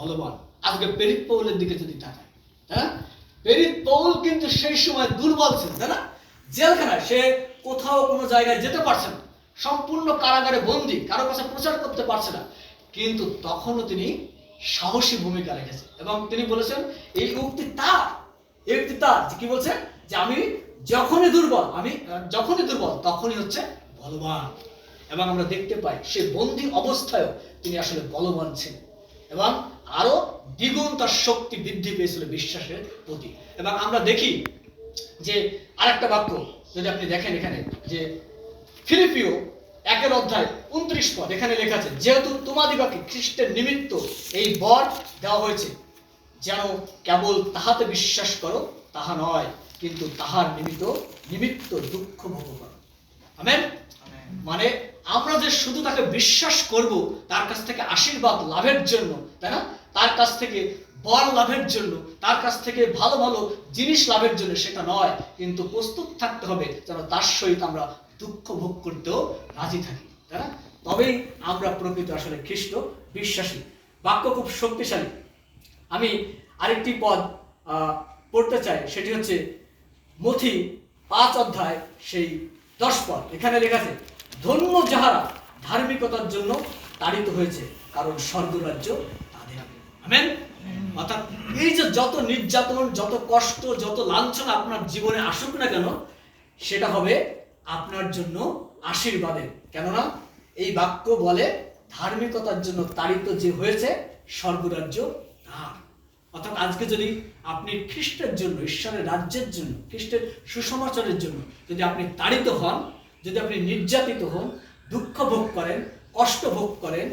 বলবান। আজকে পেরিত পৌলের দিকে যদি তাকায় হ্যাঁ? পেরিত পৌল কিন্তু সেই সময় দুর্বল ছিল, তাই না? জেলখানায় সে কোথাও কোনো জায়গায় যেতে পারছে না। সম্পূর্ণ কারাগারে বন্দি, কারও কাছে প্রচার করতে পারছে না। কিন্তু তখনও তিনি সাহসী ভূমিকা রেখেছে। এবং তিনি বলেছেন, এই উক্তি তার, এই উক্তি তার। কি বলছে? যে আমি যখনই দুর্বল, আমি যখনই দুর্বল, তখনই হচ্ছে বলবান। এবং আমরা দেখতে পাই সে বন্দি অবস্থায়ও তিনি আসলে বলবান ছিলেন। এবং আরও দ্বিগুণ তার শক্তি বৃদ্ধি পেয়েছিল বিশ্বাসের প্রতি। এবং আমরা দেখি যে আরেকটা বাক্য, যদি আপনি দেখেন এখানে, যে ফিলিপিও একের অধ্যায় উনত্রিশ পদ, এখানে লেখা আছে, যেহেতু তোমাদিগকে খ্রিস্টের নিমিত্ত এই বর দেওয়া হয়েছে, যেন কেবল তাহাতে বিশ্বাস করো, তাহা নয়, কিন্তু তাহার নিমিত্ত নিমিত্ত দুঃখ ভোগ করো। আমেন? মানে আমরা যে শুধু তাকে বিশ্বাস করব, তার কাছ থেকে আশীর্বাদ লাভের জন্য, তাই না? তার কাছ থেকে বর লাভের জন্য, তার কাছ থেকে ভালো ভালো জিনিস লাভের জন্য সেটা নয়, কিন্তু প্রস্তুত থাকতে হবে যেন তার সহিত আমরা দুঃখ ভোগ করতেও রাজি থাকি, তাই না? তবেই আমরা প্রকৃত আসলে খ্রিস্ট, বিশ্বাসী, বাক্য খুব শক্তিশালী। আমি আরেকটি পদ পড়তে চাই, সেটি হচ্ছে মথি পাঁচ অধ্যায়, সেই দশ পদ, এখানে লেখা আছে ধন্য যাহারা ধার্মিকতার জন্য তাড়িত হয়েছে, কারণ স্বর্গরাজ্য তাদের আমেন? অর্থাৎ এই যে যত নির্যাতন, যত কষ্ট, যত লাঞ্ছনা আপনার জীবনে আসুক না কেন, সেটা হবে আপনার জন্য আশীর্বাদের কেননা এই বাক্য বলে, ধার্মিকতার জন্য তাড়িত যে হয়েছে, স্বর্গরাজ্য তার। অর্থাৎ আজকে যদি আপনি খ্রিস্টের জন্য, ঈশ্বরের রাজ্যের জন্য, খ্রিস্টের সুসমাচারের জন্য যদি আপনি তাড়িত হন যদি আপনি নির্যাতিত হন, দুঃখ ভোগ করেন, কষ্ট ভোগ করেন,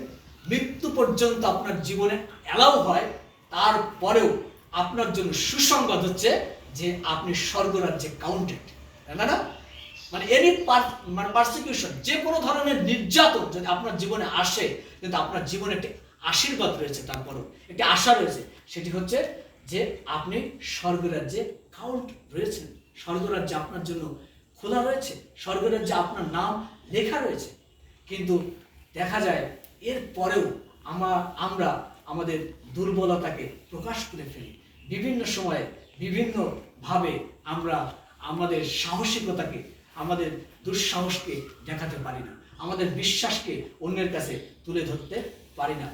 মৃত্যু পর্যন্ত আপনার জীবনে অ্যালাউ হয়, তারপরেও আপনার জন্য সুসংবাদ হচ্ছে যে আপনি স্বর্গরাজ্যে কাউন্টেড তাই না মানে এনি মানে পারসিকিউশন যে কোনো ধরনের নির্যাতন যদি আপনার জীবনে আসে, কিন্তু আপনার জীবনে একটি আশীর্বাদ রয়েছে তারপরও, একটি আশা রয়েছে, সেটি হচ্ছে যে আপনি স্বর্গরাজ্যে কাউন্ট রয়েছেন। স্বর্গরাজ্যে আপনার জন্য খোলা রয়েছে স্বর্গরাজ্যে আপনার নাম লেখা রয়েছে। কিন্তু দেখা যায়, এর পরেও আমরা আমরা আমাদের দুর্বলতাকে প্রকাশ করে ফেলি। বিভিন্ন সময়ে বিভিন্নভাবে আমরা আমাদের সাহসিকতাকে, আমাদের দুঃসাহসকে দেখাতে পারি না। আমাদের বিশ্বাসকে অন্যের কাছে তুলে ধরতে পারি না।